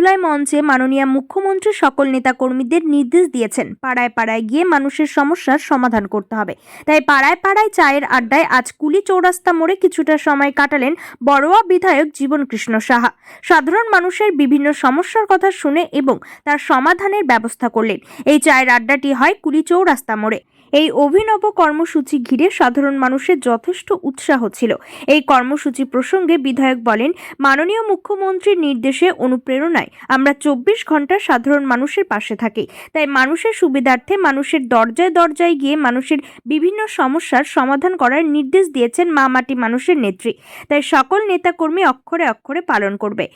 জুলাই মঞ্চে মাননীয় মুখ্যমন্ত্রী সকল নেতাকর্মীদের নির্দেশ দিয়েছেন। পাড়ায় পাড়ায় গিয়ে মানুষের সমস্যার সমাধান করতে হবে। তাই পাড়ায় পাড়ায় চায়ের আড্ডায় আজ কুলি চৌরাস্তা মোড়ে কিছুটা সময় কাটালেন বড়োয়া বিধায়ক জীবন কৃষ্ণ সাহা। সাধারণ মানুষের বিভিন্ন সমস্যার কথা শুনে এবং তার সমাধানের ব্যবস্থা করলেন। এই চায়ের আড্ডাটি হয় কুলি চৌরাস্তা মোড়ে। এই অভিনব কর্মসূচি ঘিরে সাধারণ মানুষের যথেষ্ট উৎসাহ ছিল। এই কর্মসূচি প্রসঙ্গে বিধায়ক বলেন, মাননীয় মুখ্যমন্ত্রীর নির্দেশে, অনুপ্রেরণায় আমরা চব্বিশ ঘণ্টা সাধারণ মানুষের পাশে থাকি। তাই মানুষের সুবিধার্থে মানুষের দরজায় দরজায় গিয়ে মানুষের বিভিন্ন সমস্যার সমাধান করার নির্দেশ দিয়েছেন মা মাটি মানুষের নেত্রী। তাই সকল নেতাকর্মী অক্ষরে অক্ষরে পালন করবে।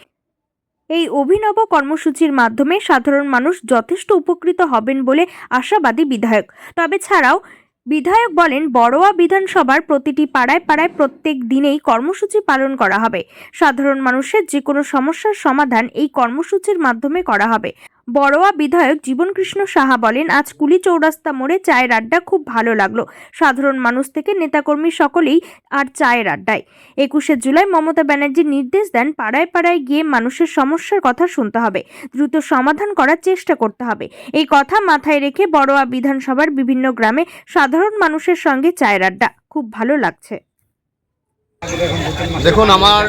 এই অভিনব কর্মসূচির মাধ্যমে সাধারণ মানুষ যথেষ্ট উপকৃত হবেন বলে আশাবাদী বিধায়ক। তবে ছাড়াও বিধায়ক বলেন, বড়োয়া বিধানসভার প্রতিটি পাড়ায় পাড়ায় প্রত্যেক দিনেই কর্মসূচি পালন করা হবে। সাধারণ মানুষের যে কোনো সমস্যার সমাধান এই কর্মসূচির মাধ্যমে করা হবে। বড়োয়া বিধায়ক জীবনকৃষ্ণ সাহা বলেন, আজ কুলি চৌরাস্তা মোড়ে চায়ের আড্ডা খুব ভালো লাগল। সাধারণ মানুষ থেকে নেতাকর্মী সকলেই আর চায়ের আড্ডায়। একুশে জুলাই মমতা ব্যানার্জি নির্দেশ দেন, পাড়ায় পাড়ায় গিয়ে মানুষের সমস্যার কথা শুনতে হবে। দ্রুত সমাধান করার চেষ্টা করতে হবে। এই কথা মাথায় রেখে বড়োয়া বিধানসভার বিভিন্ন গ্রামে সাধারণ মানুষের সঙ্গে চায়ের আড্ডা খুব ভালো লাগছে। দেখুন, আমার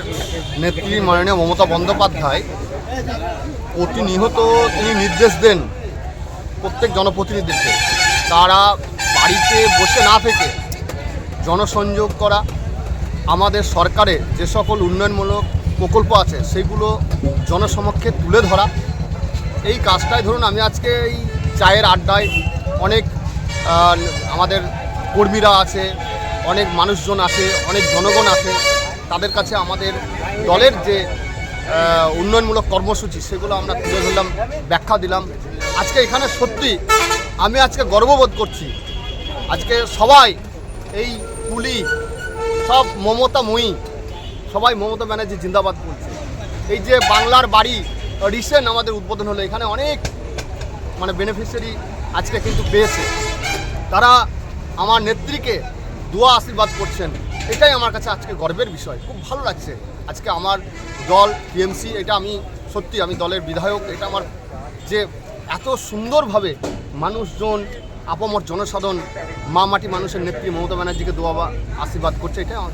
নেত্রী মাননীয় মমতা বন্দ্যোপাধ্যায় প্রতিনিয়ত তিনি নির্দেশ দেন প্রত্যেক জনপ্রতিনিধিকে। তারা বাড়িতে বসে না থেকে জনসংযোগ করা, আমাদের সরকারের যে সকল উন্নয়নমূলক প্রকল্প আছে, সেগুলো জনসমক্ষে তুলে ধরা। এই কাজটাই ধরুন, আমি আজকে এই চায়ের আড্ডায় অনেক আমাদের কর্মীরা আছে, অনেক মানুষজন আছে, অনেক জনগণ আছে। তাদের কাছে আমাদের দলের যে উন্নয়নমূলক কর্মসূচি, সেগুলো আমরা তুলে ধরলাম, ব্যাখ্যা দিলাম। আজকে এখানে সত্যি আমি আজকে গর্ববোধ করছি। আজকে সবাই, এই পুলি সব মমতা মমতাময়ী সবাই মমতা ব্যানার্জি জিন্দাবাদ করছে এই যে বাংলার বাড়ি, রিসেন্ট আমাদের উদ্বোধন হলো, এখানে অনেক মানে বেনিফিশিয়ারি আজকে কিন্তু পেয়েছে। তারা আমার নেত্রীকে দোয়া আশীর্বাদ করছেন। এটাই আমার কাছে আজকে গর্বের বিষয়। খুব ভালো লাগছে। আজকে আমার দল, টিএমসি, এটা আমি সত্যি আমি দলের বিধায়ক, এটা আমার যে এত সুন্দরভাবে মানুষজন, আপমর জনসাধারণ, মা মাটি মানুষের নেত্রী মমতা ব্যানার্জিকে দোয়া বা আশীর্বাদ করছে, এটাই আমার